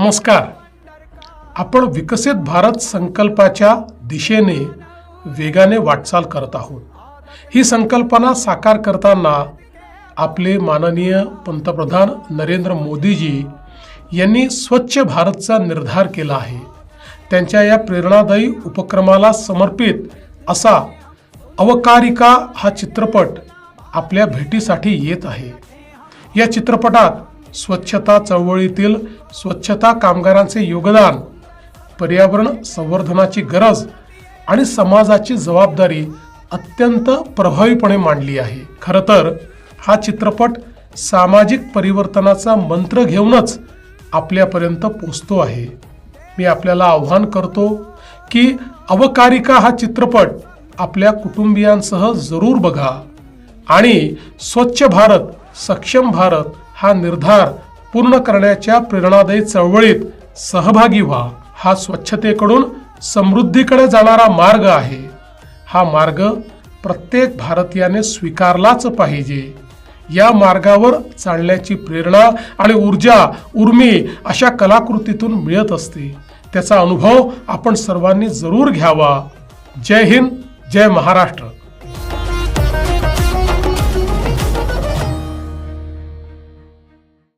नमस्कार. आपण विकसित भारत संकल्पाच्या दिशेने वेगाने वाटचाल करत आहोत. ही संकल्पना साकार करताना आपले माननीय पंतप्रधान नरेंद्र मोदीजी यांनी स्वच्छ भारतचा निर्धार केला आहे. त्यांच्या या प्रेरणादायी उपक्रमाला समर्पित असा अवकारिका हा चित्रपट आपल्या भेटीसाठी येत आहे. या चित्रपटात स्वच्छता चळवळीतील स्वच्छता कामगारांचे योगदान पर्यावरण संवर्धनाची गरज आणि समाजाची जबाबदारी अत्यंत प्रभावीपणे मांडली आहे. खरं तर हा चित्रपट सामाजिक परिवर्तनाचा मंत्र घेऊनच आपल्यापर्यंत पोचतो आहे. मी आपल्याला आव्हान करतो की अवकारिका हा चित्रपट आपल्या कुटुंबियांसह जरूर बघा आणि स्वच्छ भारत सक्षम भारत हा निर्धार पूर्ण करण्याच्या प्रेरणादायी चळवळीत सहभागी व्हा. हा स्वच्छतेकडून समृद्धीकडे जाणारा मार्ग आहे. हा मार्ग प्रत्येक भारतीयाने स्वीकारलाच पाहिजे. या मार्गावर चालण्याची प्रेरणा आणि ऊर्जा उर्मी अशा कलाकृतीतून मिळत असते. त्याचा अनुभव आपण सर्वांनी जरूर घ्यावा. जय हिंद जय महाराष्ट्र.